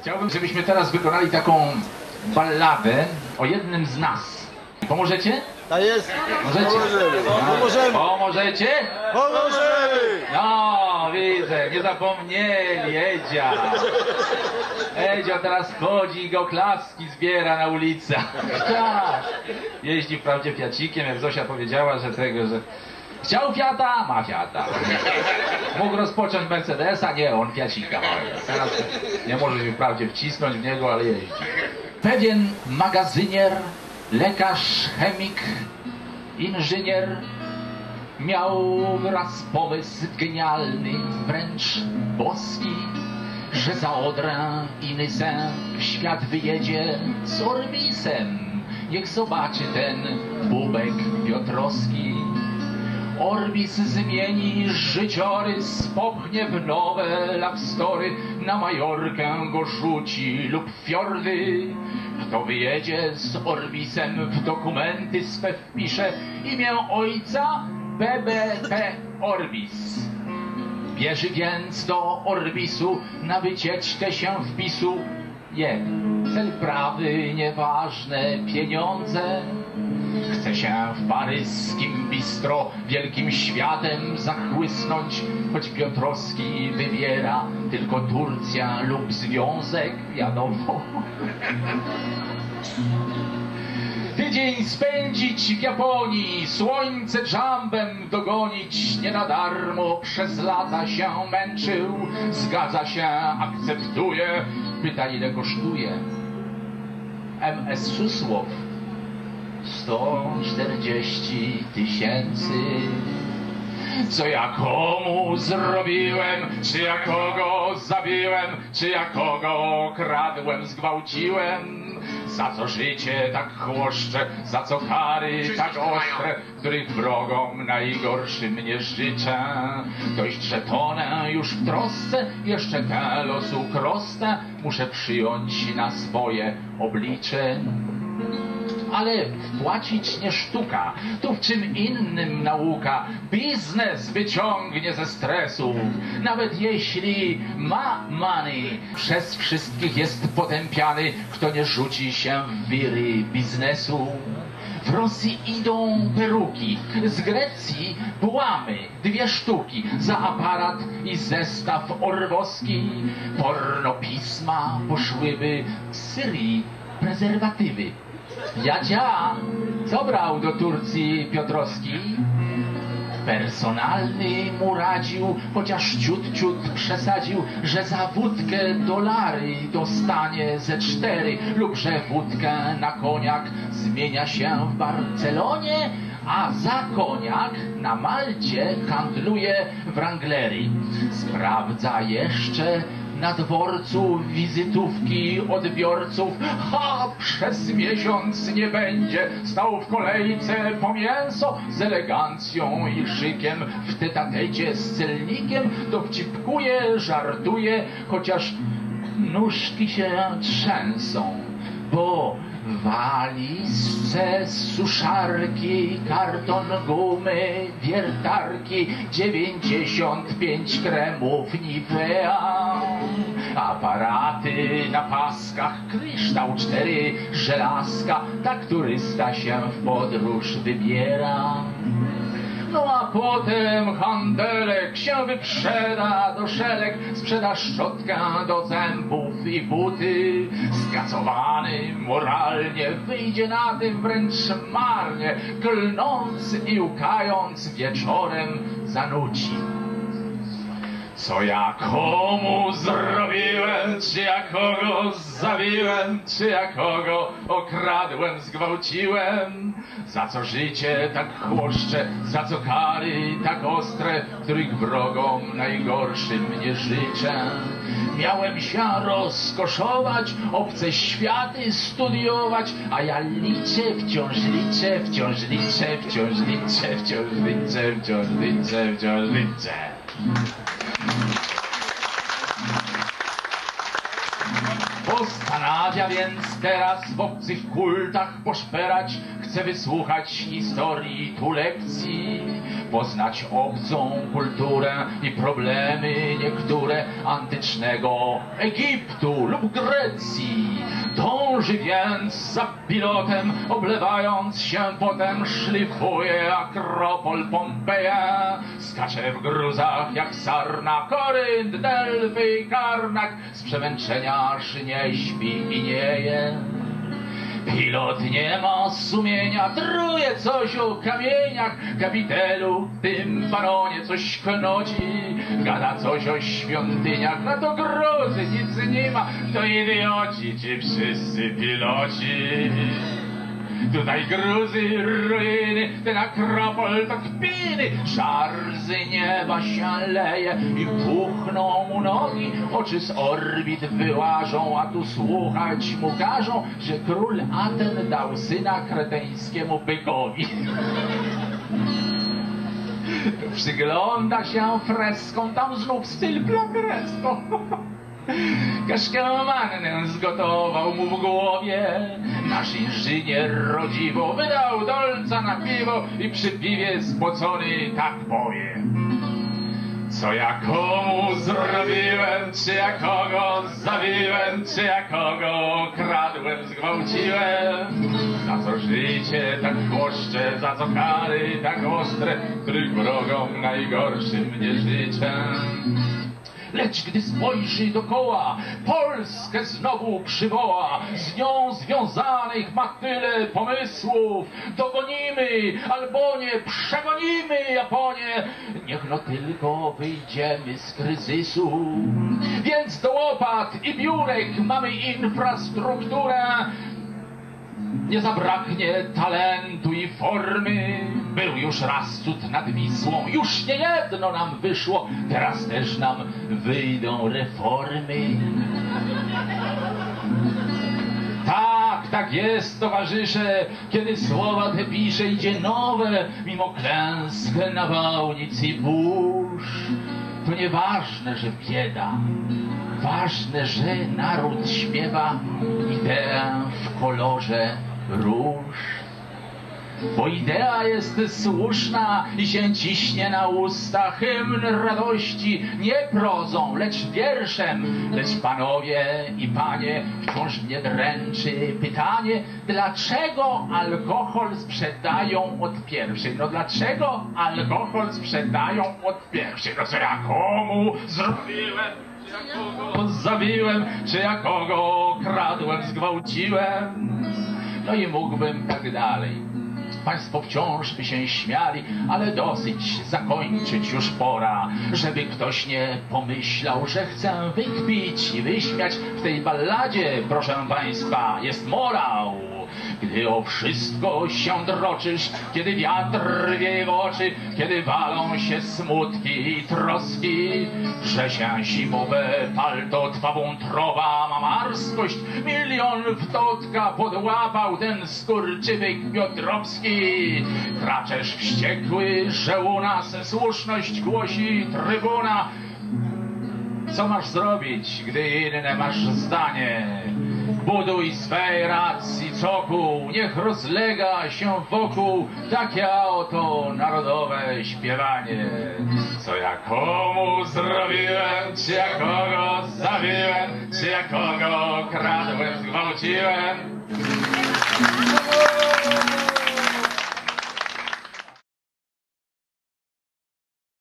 Chciałbym, żebyśmy teraz wykonali taką balladę o jednym z nas. Pomożecie? Tak jest. Możecie? Pomożemy. No. Pomożemy. Pomożecie? Pomożemy. No, widzę, nie zapomnieli, Edzia. Edzio teraz chodzi i go klaski zbiera na ulicach. Tak. Jeździ wprawdzie Fiacikiem, jak Zosia powiedziała, że tego, że chciał Fiata, ma Fiata. Mógł rozpocząć Mercedesa, nie, on Fiacika ma. Teraz nie może się wprawdzie wcisnąć w niego, ale jeździ. Pewien magazynier, lekarz, chemik, inżynier Miał raz pomysł genialny, wręcz boski, że za Odrę i Nysę świat wyjedzie z Orbisem. Niech zobaczy ten bubek Piotrowski. Orbis zmieni życiorys, popchnie w nowe love story, na Majorkę go rzuci lub fiordy. Kto wyjedzie z Orbisem w dokumenty swe wpisze imię ojca BBP Orbis. Bierze więc do Orbisu na wycieczkę się wpisu. Je, cel prawy, nieważne pieniądze. Chce się w paryskim bistro wielkim światem zachłysnąć, choć Piotrowski wybiera tylko Turcja lub związek, wiadomo. Tydzień spędzić w Japonii, słońce dżambem dogonić, nie na darmo przez lata się męczył. Zgadza się, akceptuje, pyta ile kosztuje. MS Susłow 140 tysięcy. Co ja komu zrobiłem, czy ja kogo zabiłem, czy ja kogo okradłem, zgwałciłem? Za co życie tak chłoszcze, za co kary tak ostre, których wrogom najgorszym nie życzę. Dość, że tonę już w trosce, jeszcze tę losu krostę muszę przyjąć na swoje oblicze ale wpłacić nie sztuka, tu w czym innym nauka. Biznes wyciągnie ze stresu, nawet jeśli ma money. Przez wszystkich jest potępiany, kto nie rzuci się w wiry biznesu. W Rosji idą peruki, z Grecji bułamy, dwie sztuki, za aparat i zestaw orwowski. Pornopisma poszłyby z Syrii, prezerwatywy. Jadzia, co brał do Turcji Piotrowski? Personalny mu radził, chociaż ciut, ciut przesadził, że za wódkę dolary dostanie ze cztery, lub że wódkę na koniak zmienia się w Barcelonie, a za koniak na Malcie handluje Wranglery. Sprawdza jeszcze na dworcu wizytówki odbiorców. Ha, przez miesiąc nie będzie stał w kolejce po mięso z elegancją i szykiem w tetatecie z celnikiem. Dowcipkuje, żartuje, chociaż nóżki się trzęsą, bo walizce, suszarki, karton gumy, wiertarki, 95 kremów Nivea, aparaty na paskach, kryształ cztery, żelazka, tak turysta się w podróż wybiera. No a potem handelek się wyprzeda do szelek, sprzeda szczotka do i buty. Skacowany moralnie wyjdzie na tym wręcz marnie, klnąc i łkając wieczorem zanuci. Co ja komu zrobiłem, czy ja kogo zabiłem, czy ja kogo okradłem, zgwałciłem? Za co życie tak chłoszcze, za co kary tak ostre, których wrogom najgorszym nie życzę? Miałem się rozkoszować, obce światy studiować, a ja liczę, wciąż liczę, wciąż liczę, wciąż liczę, wciąż liczę, wciąż liczę, wciąż liczę. Postanawia więc teraz w obcych kultach poszperać, chce wysłuchać historii tu lekcji. Poznać obcą kulturę i problemy niektóre antycznego Egiptu lub Grecji. Dąży więc za pilotem, oblewając się potem szlifuje Akropol Pompeja. Skacze w gruzach jak sarna, Korynt, Delfy Karnak, z przemęczenia aż nie śpi i nie je. Pilot nie ma sumienia, truje coś o kamieniach, kapitelu w tym baronie coś knoci, gada coś o świątyniach, na to grozy nic nie ma, to idioci ci wszyscy piloci. Tutaj gruzy, ruiny, ten akropol to kpiny, żar z nieba się leje i puchną mu nogi, oczy z orbit wyłażą, a tu słuchać mu każą, że król Aten dał syna kreteńskiemu bykowi. Przygląda się freską, tam znów styl plagresko. Kaszkamannę zgotował mu w głowie. Nasz inżynier rodziwo wydał dolca na piwo i przy piwie spocony tak powie. Co ja komu zrobiłem, czy ja kogo zabiłem, czy ja kogo kradłem, zgwałciłem? Za co życie tak chłoszcze, za co kary tak ostre, których wrogom najgorszym nie życzę. Lecz gdy spojrzy dokoła, Polskę znowu przywoła, z nią związanych ma tyle pomysłów. Dogonimy albo nie przegonimy Japonię, niech no tylko wyjdziemy z kryzysu. Więc do łopat i biurek mamy infrastrukturę, nie zabraknie talentu i formy. Był już raz cud nad Wisłą, już nie jedno nam wyszło, teraz też nam wyjdą reformy. Tak, tak jest, towarzysze, kiedy słowa te pisze, idzie nowe, mimo klęsk, nawałnic i burz. To nieważne, że bieda, ważne, że naród śpiewa ideę w kolorze róż. Bo idea jest słuszna i się ciśnie na usta hymn radości nie prozą, lecz wierszem. Lecz panowie i panie, wciąż mnie dręczy pytanie, dlaczego alkohol sprzedają od pierwszej? No dlaczego alkohol sprzedają od pierwszej? No co ja komu zrobiłem? Czy ja kogo zabiłem? Czy ja kogo kradłem, zgwałciłem? No i mógłbym tak dalej. Państwo wciąż by się śmiali, ale dosyć zakończyć już pora, żeby ktoś nie pomyślał, że chcę wykpić i wyśmiać w tej balladzie, proszę Państwa, jest morał. Gdy o wszystko się droczysz, kiedy wiatr wieje w oczy, kiedy walą się smutki i troski, się zimowe palto twa wątroba mamarskość, milion wtotka podłapał ten skurczybyk Piotrowski. Kraczesz wściekły, że u nas słuszność głosi trybuna, co masz zrobić, gdy inne masz zdanie? Buduj swej racji cokół, niech rozlega się wokół takie oto narodowe śpiewanie. Co ja komu zrobiłem, czy ja kogo zabiłem, czy ja kogo kradłem, zgwałciłem?